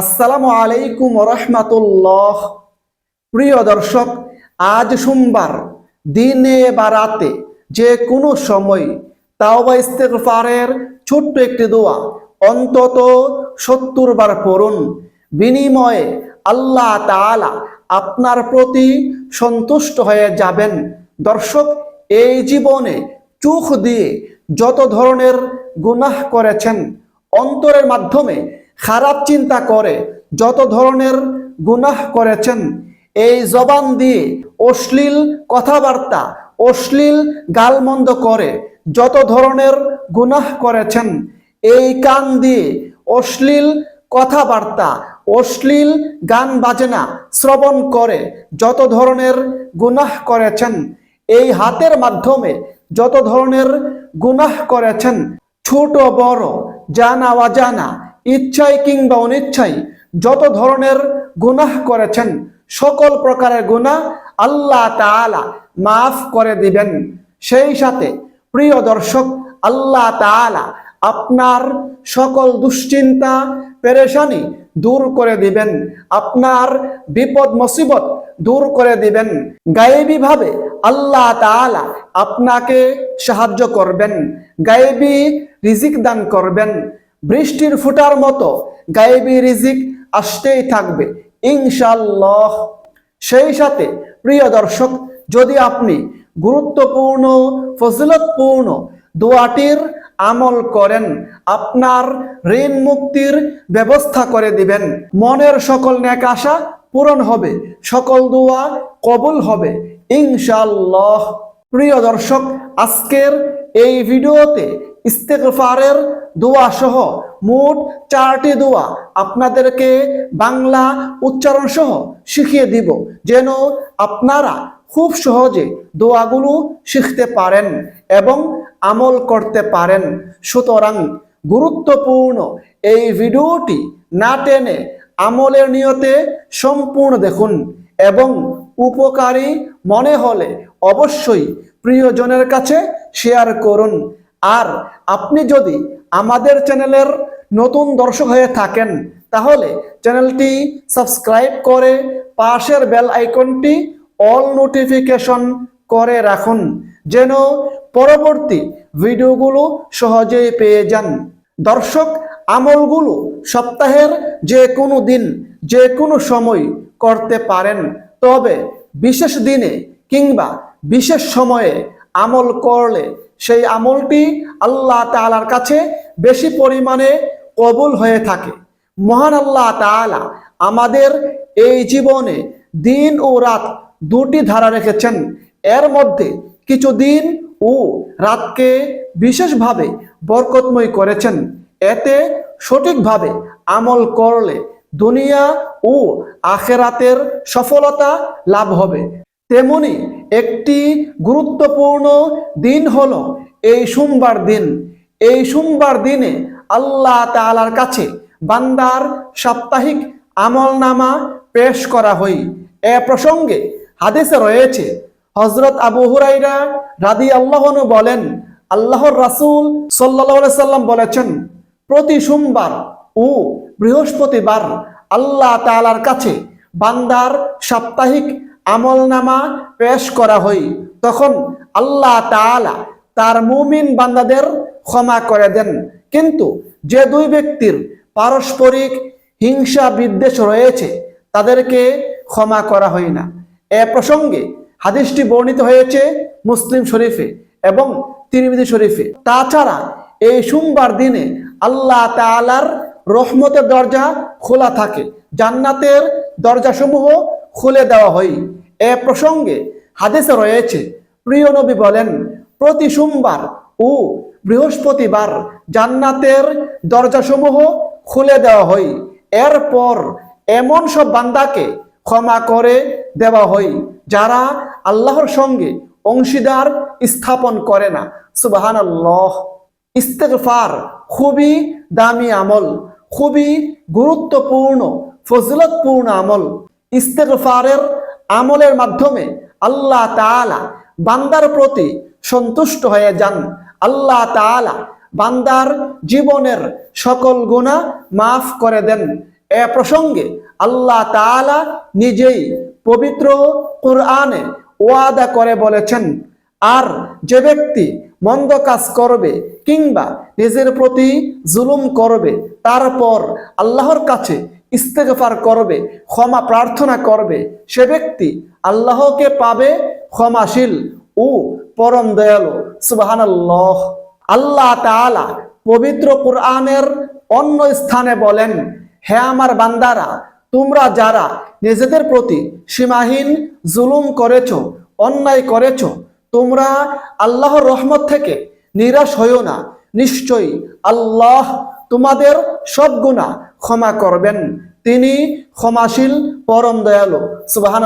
আসসালামু আলাইকুম রহমাতুল্লাহ প্রিয় দর্শক, আজ সোমবার, দিনে বা রাতে যে কোনো সময় তাওবা ইস্তেগফারের ছোট্ট একটি দোয়া, অন্তত সত্তর বার পড়ুন। বিনিময়ে আল্লাহ তাআলা আপনার প্রতি সন্তুষ্ট হয়ে যাবেন। দর্শক, এই জীবনে চোখ দিয়ে যত ধরনের গুনাহ করেছেন, অন্তরের মাধ্যমে খারাপ চিন্তা করে, যত ধরনের গুনাহ করেছেন, এই জবান দিয়ে অশ্লীল কথাবার্তা, অশ্লীল গালমন্দ করে, যত ধরনের গুনাহ করেছেন, এই কান দিয়ে অশ্লীল কথাবার্তা, অশ্লীল গান বাজনা শ্রবণ করে, যত ধরনের গুনাহ করেছেন, এই হাতের মাধ্যমে যত ধরনের গুনাহ করেছেন, ছোট বড়, জানা অজানা ইচ্ছায় কিংবা অনিচ্ছায় যত ধরনের গুনাহ করেছেন, সকল প্রকারের গুনাহ আল্লাহ তাআলা মাফ করে দিবেন। সেই সাথে প্রিয় দর্শক, আল্লাহ তাআলা আপনার সকল দুশ্চিন্তা, পেরেশানি দূর করে দিবেন। আপনার বিপদ, মুসিবত দূর করে দিবেন। গায়েবী ভাবে আল্লাহ তাআলা আপনাকে সাহায্য করবেন। গায়েবী রিজিক দান করবেন। বৃষ্টির ফুটার মতো গায়েবী রিজিক আসতেই থাকবে। ইনশাল্লাহ সেই সাথে, প্রিয় দর্শক, যদি আপনি গুরুত্বপূর্ণ, ফজিলতপূর্ণ দোয়াটির আমল করেন, আপনার ঋণ মুক্তির ব্যবস্থা করে দিবেন। মনের সকল ন্যাক আশা পূরণ হবে, সকল দোয়া কবুল হবে ইনশাল্লাহ প্রিয় দর্শক, আজকের এই ভিডিওতে ইস্তেগফারের দোয়া সহ মোট চারটি দোয়া আপনাদেরকে বাংলা উচ্চারণ সহ শিখিয়ে দিব, যেন আপনারা খুব সহজে দোয়াগুলো শিখতে পারেন এবং আমল করতে পারেন। সুতরাং গুরুত্বপূর্ণ এই ভিডিওটি না টেনে আমলের নিয়তে সম্পূর্ণ দেখুন এবং উপকারী মনে হলে অবশ্যই প্রিয়জনের কাছে শেয়ার করুন। আর আপনি যদি আমাদের চ্যানেলের নতুন দর্শক হয়ে থাকেন, তাহলে চ্যানেলটি সাবস্ক্রাইব করে পাশের বেল আইকনটি অল নোটিফিকেশন করে রাখুন, যেন পরবর্তী ভিডিওগুলো সহজেই পেয়ে যান। দর্শক, আমলগুলো সপ্তাহের যে কোনো দিন যে কোনো সময় করতে পারেন। তবে বিশেষ দিনে কিংবা বিশেষ সময়ে আমল করলে সেই আমলটি আল্লাহ তাআলার কাছে বেশি পরিমাণে কবুল হয়ে থাকে। মহান আল্লাহ তাআলা আমাদের এই জীবনে দিন ও রাত দুটি ধারা রেখেছেন। এর মধ্যে কিছু দিন ও রাতকে বিশেষভাবে বরকতময় করেছেন। এতে সঠিকভাবে আমল করলে দুনিয়া ও আখেরাতের সফলতা লাভ হবে। তেমনি একটি গুরুত্বপূর্ণ দিন হলো এই সোমবার দিন। এই সোমবার দিনে আল্লাহ তাআলার কাছে বান্দার সাপ্তাহিক আমলনামা পেশ করা হয়। এ প্রসঙ্গে হাদিসে রয়েছে হজরত আবু হুরাইরা রাদি আল্লাহনু বলেন, আল্লাহর রাসূল সাল্লাল্লাহু সাল্লাম বলেছেন, প্রতি সোমবার ও বৃহস্পতিবার আল্লাহ তাআলার কাছে বান্দার সাপ্তাহিক আমলনামা পেশ করা হয়, তখন আল্লাহ তাআলা তার মুমিন বান্দাদের ক্ষমা করে দেন। কিন্তু যে দুই ব্যক্তির পারস্পরিক হিংসা বিদ্বেষ রয়েছে, তাদেরকে ক্ষমা করা হয় না। এ প্রসঙ্গে হাদিসটি বর্ণিত হয়েছে মুসলিম শরীফে এবং তিরমিজি শরীফে। তাছাড়া এই সোমবার দিনে আল্লাহ তাআলার রহমতের দরজা খোলা থাকে। জান্নাতের দরজাসমূহ খুলে দেওয়া হয়। এ প্রসঙ্গে হাদিসে রয়েছে, প্রিয় নবী বলেন, প্রতি সোমবার ও বৃহস্পতিবার জান্নাতের দরজাসমূহ খুলে দেওয়া হয়। এরপর এমন সব বান্দাকে ক্ষমা করে দেওয়া হয়, যারা আল্লাহর সঙ্গে অংশীদার স্থাপন করে না। সুবাহান আল্লাহ ইস্তেগফার খুবই দামি আমল, খুবই গুরুত্বপূর্ণ, ফজিলতপূর্ণ আমল। ইস্তেগফারের আমলের মাধ্যমে আল্লাহ তাআলা বান্দার প্রতি সন্তুষ্ট হয়ে যান। আল্লাহ তাআলা বান্দার জীবনের সকল গুনাহ মাফ করে দেন। এ প্রসঙ্গে আল্লাহ তাআলা নিজেই পবিত্র কোরআনে ওয়াদা করে বলেছেন, আর যে ব্যক্তি মন্দ কাজ করবে কিংবা নিজের প্রতি জুলুম করবে, তারপর আল্লাহর কাছে ইস্তেগফার করবে, ক্ষমা প্রার্থনা করবে, সে ব্যক্তি আল্লাহকে পাবে ক্ষমাশীল ও পরম দয়ালু। সুবহানাল্লাহ। আল্লাহ তাআলা পবিত্র কোরআনের অন্য স্থানে বলেন, হে আমার বান্দারা, তোমরা যারা নিজেদের প্রতি সীমাহীন জুলুম করেছ, অন্যায় করেছ, তোমরা আল্লাহর রহমত থেকে নিরাশ হইও না। নিশ্চয়ই আল্লাহ তোমাদের সব গুণা ক্ষমা করবেন। তিনি ক্ষমাশীল, পরম দয়ালু। সুবাহান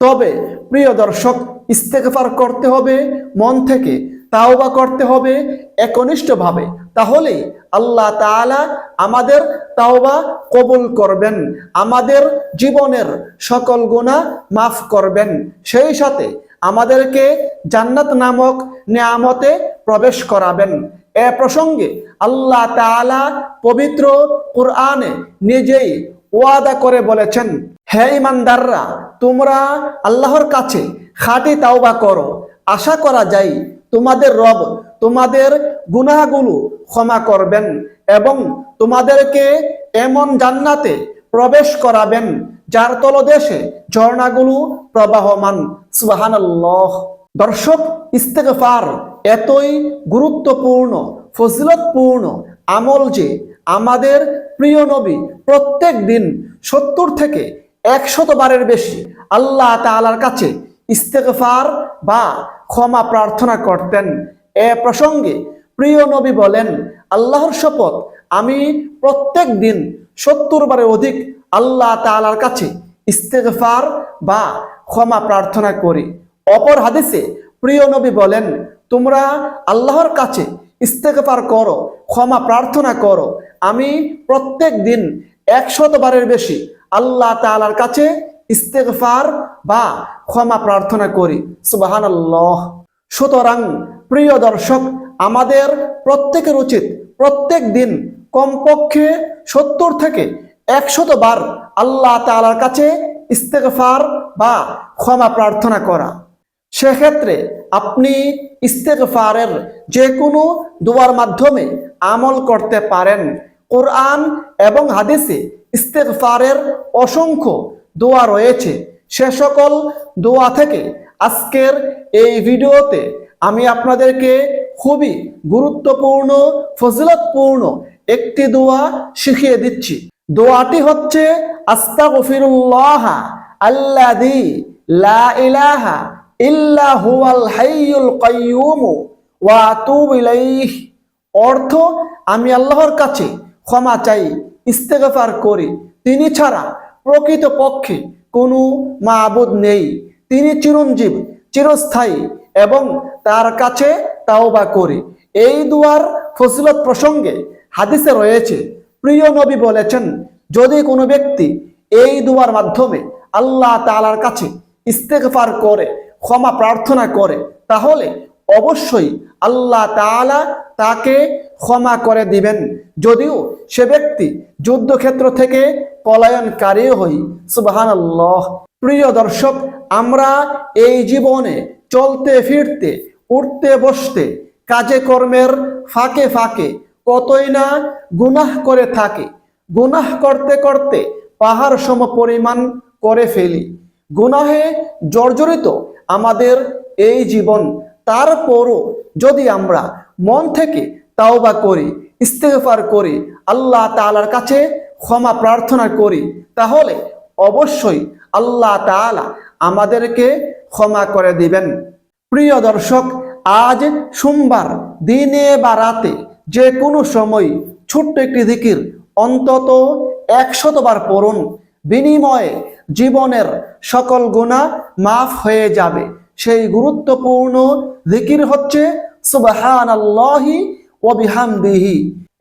তবে প্রিয় দর্শক, ইস্তেগফার করতে হবে, মন থেকে তাওবা করতে হবে একনিষ্ঠভাবে। তাহলেই আল্লাহ তাআলা আমাদের তাওবা কবুল করবেন, আমাদের জীবনের সকল গুণা মাফ করবেন। সেই সাথে আমাদেরকে জান্নাত নামক নিয়ামতে প্রবেশ করাবেন। এ প্রসঙ্গে আল্লাহ তাআলা পবিত্র কোরআনে নিজেই ওয়াদা করে বলেছেন, হে ইমানদাররা তোমরা আল্লাহর কাছে খাঁটি তাওবা করো। আশা করা যায় তোমাদের রব তোমাদের গুনাহগুলো ক্ষমা করবেন এবং তোমাদেরকে এমন জান্নাতে প্রবেশ করাবেন, যার তলদেশে ঝর্ণাগুলো প্রবাহমান। সুবহানাল্লাহ। দর্শক, ইস্তেগফার এতই গুরুত্বপূর্ণ, ফজিলতপূর্ণ আমল যে আমাদের প্রিয় নবী প্রত্যেক দিন সত্তর থেকে একশত বারের বেশি আল্লাহ তাআলার কাছে ইস্তেগফার বা ক্ষমা প্রার্থনা করতেন। এ প্রসঙ্গে প্রিয় নবী বলেন, আল্লাহর শপথ আমি প্রত্যেক দিন সত্তর বারের অধিক আল্লাহ তাআলার কাছে ইস্তেগফার বা ক্ষমা প্রার্থনা করি। অপর হাদিসে প্রিয় নবী বলেন তোমরা আল্লাহর কাছে ইস্তেগফার করো, ক্ষমা প্রার্থনা করো। আমি প্রত্যেক দিন একশত বারের বেশি আল্লাহ তাআলার কাছে ইস্তেগফার বা ক্ষমা প্রার্থনা করি। সুবাহান আল্লাহ সুতরাং প্রিয় দর্শক, আমাদের প্রত্যেকের উচিত প্রত্যেক দিন কমপক্ষে সত্তর থেকে একশত বার আল্লাহ তাআলার কাছে ইস্তেগফার বা ক্ষমা প্রার্থনা করা। সেক্ষেত্রে আপনি ইস্তেগফারের যে কোনো দোয়ার মাধ্যমে আমল করতে পারেন। কোরআন এবং হাদিসে ইস্তেগফারের অসংখ্য দোয়া রয়েছে। সে সকল দোয়া থেকে আজকের এই ভিডিওতে আমি আপনাদেরকে খুবই গুরুত্বপূর্ণ, ফজিলতপূর্ণ একটি দোয়া শিখিয়ে দিচ্ছি। দোয়াটি হচ্ছে আস্তাগফিরুল্লাহ আল্লাযী লা ইলাহা ইল্লা হুয়াল হাইয়ুল কাইয়্যুম ওয়া আতুবু ইলাইহি। অর্থ, আমি আল্লাহর কাছে ক্ষমা চাই, ইস্তেগফার করি। তিনি ছাড়া প্রকৃত পক্ষে কোনো মাবুদ নেই। তিনি চিরঞ্জীব, চিরস্থায়ী এবং তার কাছে তাওবা করি। এই দুয়ার ফজিলত প্রসঙ্গে হাদিসে রয়েছে, প্রিয় নবী বলেছেন, যদি কোনো ব্যক্তি এই দুয়ার মাধ্যমে আল্লাহ তালার কাছে ইস্তেগফার করে ক্ষমা প্রার্থনা করে, তাহলে অবশ্যই আল্লাহ তাআলা তাকে ক্ষমা করে দিবেন। যদিও সে ব্যক্তি যুদ্ধক্ষেত্র থেকে পলায়নকারী হই, সুবহানাল্লাহ। প্রিয় দর্শক, আমরা এই জীবনে চলতে ফিরতে, উঠতে বসতে, কাজে কর্মের ফাঁকে ফাঁকে কতই না গুনাহ করে থাকি। গুনাহ করতে করতে পাহাড় সম পরিমাণ করে ফেলি। গুনাহে জর্জরিত আমাদের এই জীবন। তারপরও যদি আমরা মন থেকে তাওবা করি ইস্তেফার করি, আল্লাহ তাআলার কাছে ক্ষমা প্রার্থনা করি, তাহলে অবশ্যই আল্লাহ তাআলা আমাদেরকে ক্ষমা করে দিবেন। প্রিয় দর্শক, আজ সোমবার দিনে বা রাতে যে কোনো সময় ছোট্ট একটি দিকির অন্তত একশতবার পড়ুন। বিনিময়ে জীবনের সকল গুণা মাফ হয়ে যাবে। সেই গুরুত্বপূর্ণ জিকির হচ্ছে সুবাহান আল্লাহি ও বিহামদিহি।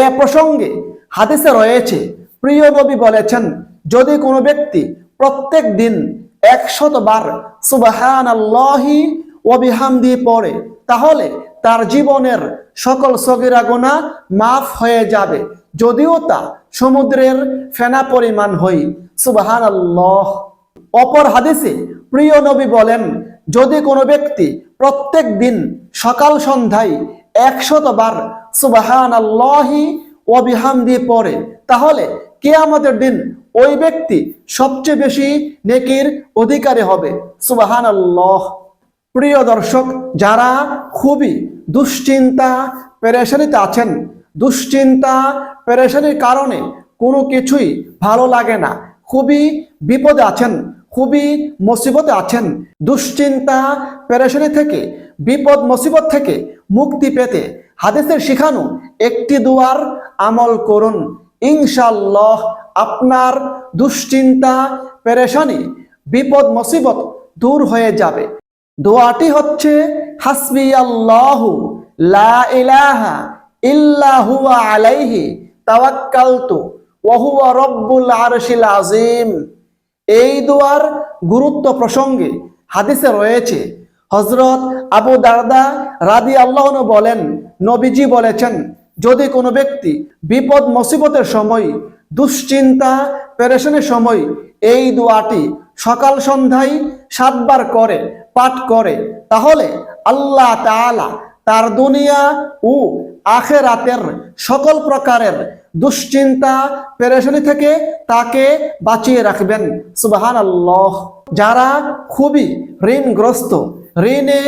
এ প্রসঙ্গে হাদিসে রয়েছে, প্রিয় নবী বলেছেন, যদি কোনো ব্যক্তি প্রত্যেক দিন একশত বার সুবাহান আল্লাহি ও পড়ে, তাহলে তার জীবনের সকল সগিরা গোনা মাফ হয়ে যাবে। যদিও তা সমুদ্রের ফেনা পরিমাণ হই সুবাহান আল্লাহ অপর হাদিসে প্রিয় নবী বলেন, যদি কোনো ব্যক্তি প্রত্যেক দিন সকাল সন্ধ্যায় একশত বার সুবাহান আল্লাহি অবিহাম দিয়ে পড়ে, তাহলে কেয়ামতের দিন ওই ব্যক্তি সবচেয়ে বেশি নেকির অধিকারী হবে সুবাহান আল্লাহ প্রিয় দর্শক, যারা খুবই দুশ্চিন্তা, পেরেশানিতে আছেন, দুশ্চিন্তা পেরেশানির কারণে কোনো কিছুই ভালো লাগে না। খুবই বিপদে আছেন, খুবই মুসিবতে আছেন। দুশ্চিন্তা পেরেশানি থেকে, বিপদ, মুসিবত থেকে মুক্তি পেতে হাদিসের শিখানো একটি দুয়ার আমল করুন। ইনশাল্লাহ আপনার দুশ্চিন্তা পেরেশানি বিপদ, মুসিবত দূর হয়ে যাবে। দোয়াটি হচ্ছে হাসবি আল্লাহু লা ইলাহা ইল্লা হুয়া আলাইহি তাওয়াক্কালতু ওয়া হুয়া রব্বুল আরশিল আযীম। এই দোয়ার গুরুত্ব প্রসঙ্গে হাদিসে রয়েছে হজরত আবু দারদা রাদি আল্লাহ বলেন, নবীজি বলেছেন, যদি কোনো ব্যক্তি বিপদ মুসিবতের সময়, দুশ্চিন্তা, পেরেশানের সময় এই দোয়াটি সকাল সন্ধ্যায় সাতবার করে, পাঠ করে, তাহলে আল্লাহ তাআলা তার দুনিয়া ও আখেরাতের সকল প্রকারের দুশ্চিন্তা, পেরেশানি থেকে তাকে বাঁচিয়ে রাখবেন। সুবাহান আল্লাহ যারা খুবই ঋণগ্রস্ত, ঋণে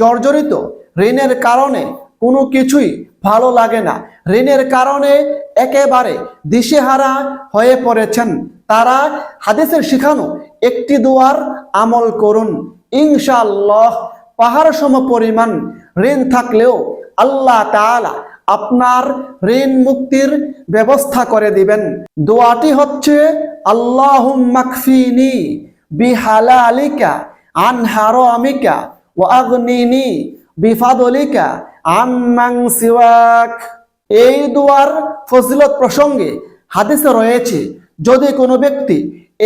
জর্জরিত, ঋণের কারণে কোনো কিছুই ভালো লাগে না, ঋণের কারণে একেবারে দিশেহারা হয়ে পড়েছেন, তারা হাদিসের শিখানো একটি দুয়ার আমল করুন। ইনশাআল্লাহ পাহাড় সম পরিমাণ ঋণ থাকলেও আল্লাহ তাআলা আপনার ঋণ মুক্তির ব্যবস্থা করে দিবেন। দোয়াটি হচ্ছে আল্লাহ মাকফিনি বিহালালিকা আন হারামিকা ওয়া আগনিনি বিফাদলিকা আম্মাং সিওয়াক। এই দুয়ার ফজিলত প্রসঙ্গে হাদিসে রয়েছে, যদি কোনো ব্যক্তি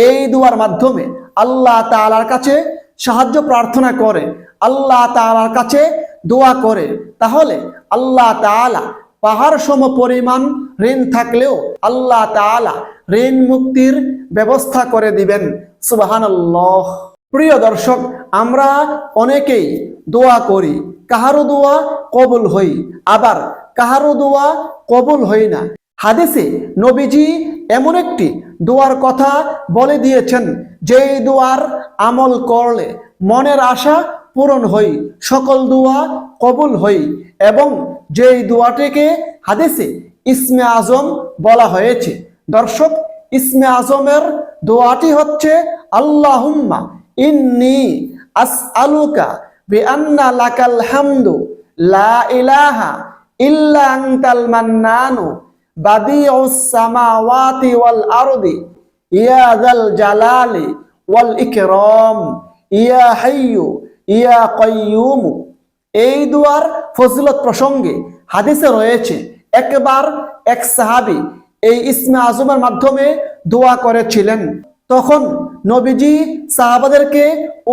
এই দুয়ার মাধ্যমে আল্লাহ তাআলার কাছে সাহায্য প্রার্থনা করে, আল্লাহ তাআলার কাছে দোয়া করে। তাহলে আল্লাহ তাআলা পাহাড় সম পরিমাণ ঋণ থাকলেও আল্লাহ তাআলা ঋণ মুক্তির ব্যবস্থা করে দিবেন। সুবহানাল্লাহ। প্রিয় দর্শক, আমরা অনেকেই দোয়া করি, কাহারও দোয়া কবুল হই, আবার কাহারও দোয়া কবুল হই না। হাদিসে নবীজি এমন একটি দোয়ার কথা বলে দিয়েছেন, যেই দোয়ার আমল করলে মনের আশা পূরণ হই, সকল দোয়া কবুল হই এবং যেই দোয়াটিকে হাদিসে ইসমে আজম বলা হয়েছে। দর্শক, ইসমে আজমের দোয়াটি হচ্ছে, আল্লাহুম্মা ইন্নি আসআলুকা বিআন্না লাকাল হামদু লা ইলাহা ইল্লা আনতাল মান্নানু বাদিউস সামাওয়াতি ওয়াল আরদি, ইয়া জালালি ওয়াল ইকরাম, ইয়া হাইয়ু, ইয়া কাইয়ুম। এই দুয়ার ফজিলত প্রসঙ্গে হাদিসে রয়েছে, একবার এক সাহাবী এই ইসমে আজমের মাধ্যমে দোয়া করেছিলেন। তখন নবীজি সাহাবাদেরকে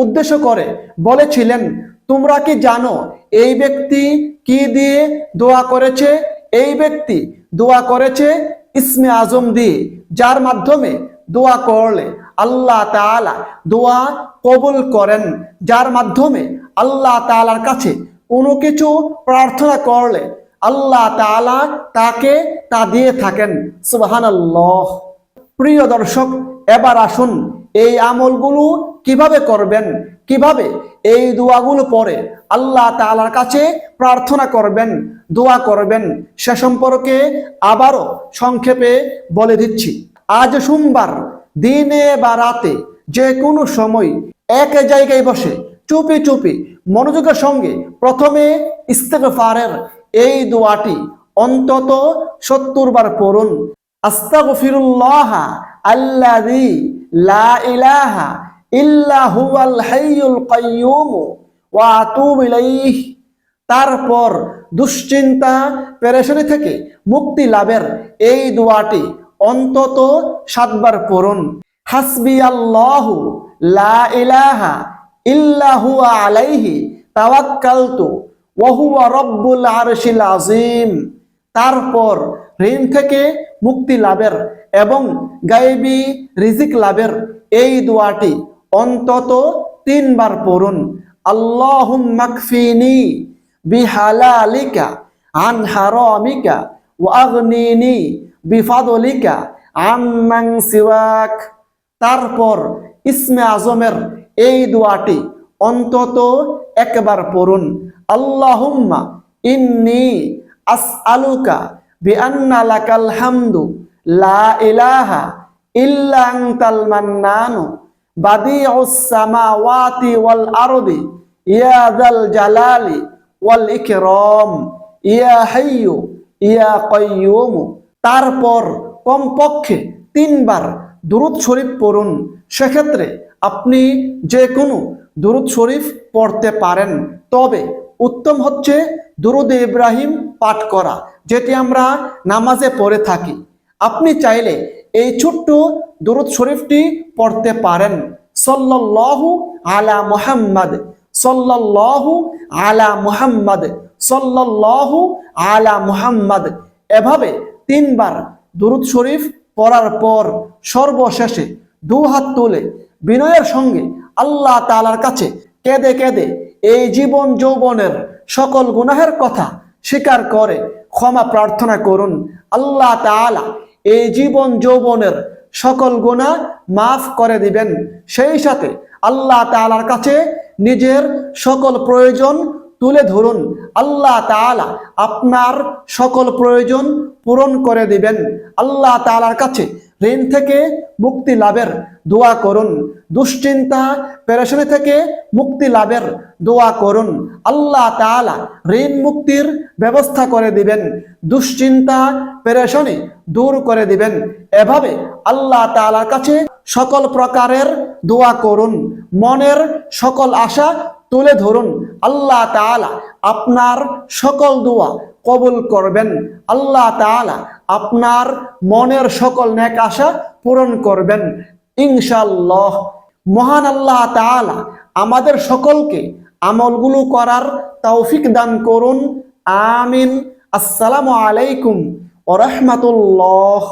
উদ্দেশ্য করে বলেছিলেন, তোমরা কি জানো এই ব্যক্তি কি দিয়ে দোয়া করেছে? এই ব্যক্তি দোয়া করেছে ইসমে আজম দিয়ে, যার মাধ্যমে দোয়া করলে আল্লাহ তাআলা দোয়া কবুল করেন, যার মাধ্যমে আল্লাহ তাআলার কাছে কোনো কিছু প্রার্থনা করলে আল্লাহ তাআলা তাকে তা দিয়ে থাকেন। সুবহানাল্লাহ। প্রিয় দর্শক, এবার আসুন এই আমলগুলো কীভাবে করবেন? কীভাবে? এই দোয়াগুলো পরে আল্লাহ তালার কাছে প্রার্থনা করবেন, দোয়া করবেন। সে সম্পর্কে আবারও সংক্ষেপে বলে দিচ্ছি। আজ সোমবার, দিনে বা রাতে যে কোনো সময় এক জায়গায় বসে চুপি চুপি মনোযোগের সঙ্গে প্রথমে ইস্তেগফারের এই দোয়াটি অন্তত সত্তর বার পড়ুন। লা ইলাহা ওয়া তারপর দুশ্চিন্তা, পেরেশানি থেকে মুক্তি লাভের এই দোয়াটি অন্তত সাতবার পড়ুন। হাসবি আল্লাহু লা ইলাহা আলাইহি তাওয়াক্কালতু ওয়া হুয়া রব্বুল আরশিল আযীম। তারপর ঋণ থেকে মুক্তি লাভের এবং গায়েবী রিজিক লাভের এই দোয়াটি অন্তত তিনবার পড়ুন। আল্লাহুম মাকফিনি বিহালালিকা, আন হারামিকা, ওয়া আগনিনি বিফাদলিকা, আম্মান সিওয়াক। তারপর ইসমে আজমের এই দোয়াটি অন্তত একবার পড়ুন। আল্লাহুম্মা ইন্নি আসআলুকা বিআন্না লাকাল হামদু, লা ইলাহা ইল্লা আনতাল মান্নানু, বাদিউস সামাওয়াতি ওয়াল আরদি, ইয়া যাল জালালি ওয়াল ইকরাম, ইয়া হাইয়ু, ইয়া কাইয়ুম। তারপর কমপক্ষে তিনবার দুরুদ শরীফ পড়ুন। সেক্ষেত্রে আপনি যে কোনো দুরুদ শরীফ পড়তে পারেন। তবে উত্তম হচ্ছে দুরুদ ইব্রাহিম পাঠ করা, যেটি আমরা নামাজে পড়ে থাকি। আপনি চাইলে এই ছোট্ট দুরুদ শরীফটি পড়তে পারেন। সল্লাল্লাহু আলা মুহাম্মদ, সল্লাল্লাহু আলা মুহাম্মদ, সল্লাল্লাহু আলা মুহাম্মদ। এভাবে তিনবার দুরুদ শরীফ পড়ার পর সর্বশেষে দু হাত তুলে বিনয়ের সঙ্গে আল্লাহ তালার কাছে কেঁদে কেঁদে এই জীবন যৌবনের সকল গুনাহের কথা স্বীকার করে, ক্ষমা প্রার্থনা করুন। আল্লাহ তাআলা এই জীবন যৌবনের সকল গুণা মাফ করে দিবেন। সেই সাথে আল্লাহ তাআলার কাছে নিজের সকল প্রয়োজন তুলে ধরুন। আল্লাহ তাআলা আপনার সকল প্রয়োজন পূরণ করে দিবেন। আল্লাহ তাআলার কাছে ঋণ থেকে মুক্তি লাভের দোয়া করুন। দুশ্চিন্তা পেরেশানি থেকে মুক্তি লাভের দোয়া করুন। আল্লাহ তাআলা ঋণ মুক্তির ব্যবস্থা করে দিবেন। দুশ্চিন্তা পেরেশানি দূর করে দিবেন। এভাবে আল্লাহ তাআলার কাছে সকল প্রকারের দোয়া করুন। মনের সকল আশা তুলে ধরুন। আল্লাহ তাআলা আপনার সকল দোয়া কবুল করবেন। আল্লাহ তালা আপনার মনের সকল নেক আশা পূরণ করবেন। ইনশাল্লাহ মহান আল্লাহ তালা আমাদের সকলকে আমলগুলো করার তৌফিক দান করুন। আমিন। আসসালামু আলাইকুম ওরহমাতুল্লাহ